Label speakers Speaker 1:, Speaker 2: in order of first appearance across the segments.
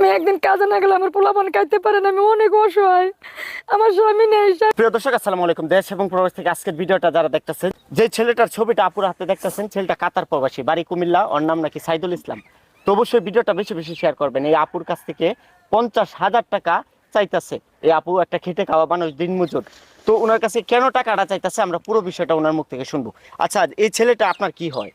Speaker 1: আমি একদিন কাজে না গেলে আমার পোলাপান খাইতে পারে না, আমি অনেক অসহায়। আমার স্বামী নেই
Speaker 2: প্রিয় দর্শক, আসসালামু আলাইকুম। দেশ এবং প্রবাস থেকে আজকের ভিডিওটা যারা দেখতেছেন, যে ছেলেটার ছবিটা আপুর হাতে দেখতেছেন, ছেলেটা কাতার প্রবাসী, বাড়ি কুমিল্লা, ওর নাম নাকি সাইদুল ইসলাম। তো অবশ্যই ভিডিওটা বেশি বেশি শেয়ার করবেন। এই আপুর কাছ থেকে পঞ্চাশ হাজার টাকা চাইতেছে। এই আপু একটা খেটে খাওয়া মানুষ দিন দিনমজুর। তো ওনার কাছে কেন টাকাটা চাইতেছে? আমরা পুরো বিষয়টা ওনার মুখ থেকে শুনব। আচ্ছা এই ছেলেটা আপনার কি হয়?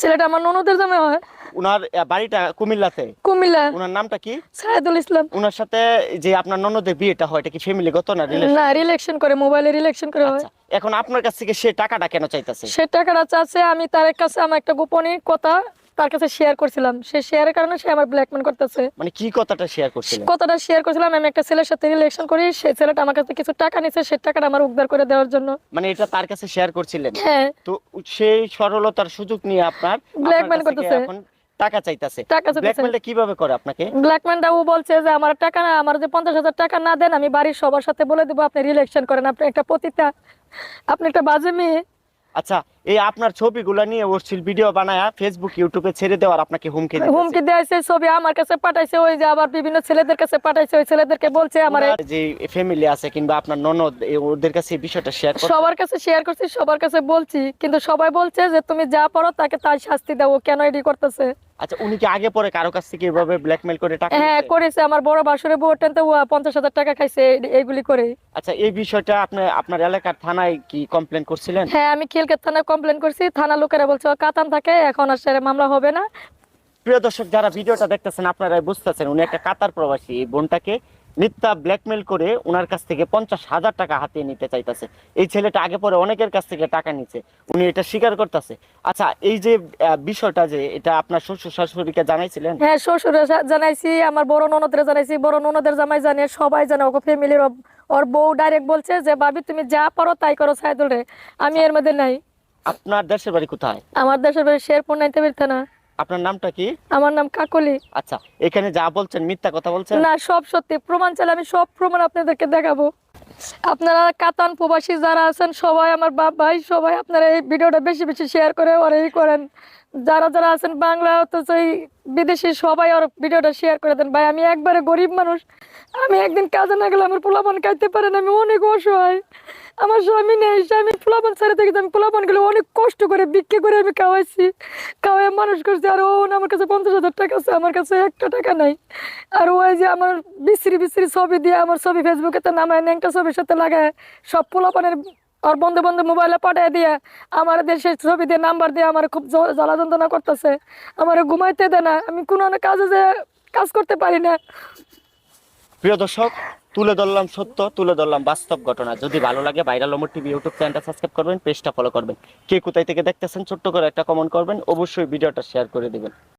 Speaker 1: ছেলেটা আমার ননদের জামে হয়।
Speaker 2: ওনার বাড়িটা কুমিল্লাতে?
Speaker 1: কুমিল্লা।
Speaker 2: ওনার নামটা কি?
Speaker 1: সাহেদুল ইসলাম।
Speaker 2: ওনার সাথে যে আপনার ননদের বিয়েটা হয় এটা কি ফ্যামিলিগত না রিলেশন
Speaker 1: না রিলেকশন করে মোবাইলে রিলেকশন করে হয়।
Speaker 2: আচ্ছা এখন আপনার কাছ থেকে সে টাকাটা কেন চাইতেছে?
Speaker 1: সে টাকাটা চাচ্ছে আমি তার কাছে আমার একটা গোপনীয় কথা তার কাছে শেয়ার করছিলাম। সে শেয়ারের কারণে সে আমার ব্ল্যাকমেল করতেছে।
Speaker 2: মানে কি কথাটা শেয়ার করছিলেন?
Speaker 1: কথাটা শেয়ার করছিলাম আমি একটা ছেলের সাথে করি সেই ছেলেটা আমার কাছে কিছু টাকা সেই টাকাটা আমার উদ্ধার করে দেওয়ার জন্য।
Speaker 2: মানে এটা তার কাছে শেয়ার করছিলেন?
Speaker 1: হ্যাঁ।
Speaker 2: তো সেই সরলতার সুযোগ নিয়ে আপনার থেকে
Speaker 1: করতেছে।
Speaker 2: এখন টাকা চাইতেছে। ব্ল্যাকমেলটা কীভাবে করে আপনাকে?
Speaker 1: ব্ল্যাকম্যানটা ও বলছে যে আমার টাকা না আমার যে পঞ্চাশ হাজার টাকা না দেন আমি বাড়ির সবার সাথে বলে দেবো আপনি রিলেকশন করেন আপনি একটা পতিতা আপনি একটা বাজে মেয়ে।
Speaker 2: আচ্ছা এই আপনার ছবিগুলো নিয়ে অশ্লীল ভিডিও বানায়া ফেসবুক ইউটিউবে ছেড়ে দেওয়ার আপনাকে হুমকি দিয়েছে
Speaker 1: হুমকি দিয়েছে ছবি আমার কাছে পাঠাইছে ওই যে আবার বিভিন্ন ছেলেদের কাছে পাঠাইছে ওই ছেলেদেরকে বলছে আমার
Speaker 2: যে ফ্যামিলি আছে কিংবা আপনার ননদ ওদের কাছে এই বিষয়টা শেয়ার করছি?
Speaker 1: সবার কাছে শেয়ার করছি সবার কাছে বলছি কিন্তু সবাই বলছে যে তুমি যা পড়ো তাকে তাই শাস্তি দাও কেন এডি করতেছে?
Speaker 2: আচ্ছা উনি কি আগে পরে কারও কাছ থেকে এভাবে ব্ল্যাকমেইল করে টাকা
Speaker 1: হ্যাঁ করেছে। আমার বড় বাসুরে বউ তো ও হাজার টাকা খাইছে এইগুলি করে।
Speaker 2: আচ্ছা এই বিষয়টা আপনি আপনার এলাকার থানায় কি কমপ্লেন করছিলেন?
Speaker 1: হ্যাঁ আমি খিলকের থানায় কমপ্লেন করছি। থানা লোকেরা বলছে কাতান থাকে এখন আর সেরে মামলা হবে না।
Speaker 2: প্রিয় দর্শক যারা ভিডিওটা দেখতেছেন আপনারা বুঝতেছেন উনি একটা কাতার প্রবাসী। এই বোনটাকে মিথ্যা ব্ল্যাকমেল করে ওনার কাছ থেকে পঞ্চাশ হাজার টাকা হাতিয়ে নিতে চাইতেছে। এই ছেলেটা আগে পরে অনেকের কাছ থেকে টাকা নিচ্ছে উনি এটা স্বীকার করতেছে। আচ্ছা এই যে বিষয়টা যে এটা আপনার শ্বশুর শাশুড়িকে জানাইছিলেন?
Speaker 1: হ্যাঁ শ্বশুরে জানাইছি আমার বড় ননদের জানাইছি। বড় ননদের জামাই জানে সবাই জানে ওকে ফ্যামিলির ওর বউ ডাইরেক্ট বলছে যে ভাবি তুমি যা পারো তাই করো সাইদুল রে। আমি এর মধ্যে নাই।
Speaker 2: আপনার দেশের বাড়ি কোথায়?
Speaker 1: আমার দেশের বাড়ি শেরপুর নাইতে পারতে না।
Speaker 2: আপনার নামটা কি?
Speaker 1: আমার নাম কাকলি।
Speaker 2: আচ্ছা এখানে যা বলছেন মিথ্যা কথা বলছেন?
Speaker 1: না সব সত্যি। প্রমাণ চাইলে আমি সব প্রমাণ আপনাদেরকে দেখাবো। আপনারা কাতান প্রবাসী যারা আছেন সবাই আমার বাপ ভাই সবাই আপনারা এই ভিডিওটা বেশি বেশি শেয়ার করে আর এই করেন। যারা যারা আছেন বাংলা অথচ এই বিদেশি সবাই আর ভিডিওটা শেয়ার করে দেন। ভাই, আমি একবারে গরিব মানুষ। আমি একদিন কাজে না গেলে আমার পোলাপান খাইতে পারে না, আমি অনেক অসহায়। আমার স্বামী নেই, স্বামী পোলাপান ছেড়ে থেকে আমি পোলাপানগুলো অনেক কষ্ট করে, বিক্রি করে আমি খাওয়াইছি। খাওয়াই মানুষ করছি, আর ও আমার কাছে পঞ্চাশ হাজার টাকা আছে, আমার কাছে একটা টাকা নাই। আর ওই যে আমার বিশ্রী বিশ্রী ছবি দিয়ে, আমার ছবি ফেসবুকে তো নামায় ন্যাংটা ছবির সাথে লাগায়, সব পোলাপানের আর বন্ধু বন্ধু মোবাইলে পাঠিয়ে দিয়ে আমার দেশের ছবি দিয়ে নাম্বার দিয়ে আমার খুব জ্বালা যন্ত্রণা করতেছে। আমার ঘুমাইতে দেয় না। আমি কোনো কাজে যে কাজ করতে পারি না।
Speaker 2: প্রিয় দর্শক, তুলে ধরলাম সত্য, তুলে ধরলাম বাস্তব ঘটনা। যদি ভালো লাগে ভাইরাল অমর টিভি ইউটিউব চ্যানেলটা সাবস্ক্রাইব করবেন পেজটা ফলো করবেন। কে কোথায় থেকে দেখতেছেন, ছোট্ট করে একটা কমেন্ট করবেন। অবশ্যই ভিডিওটা শেয়ার করে দিবেন।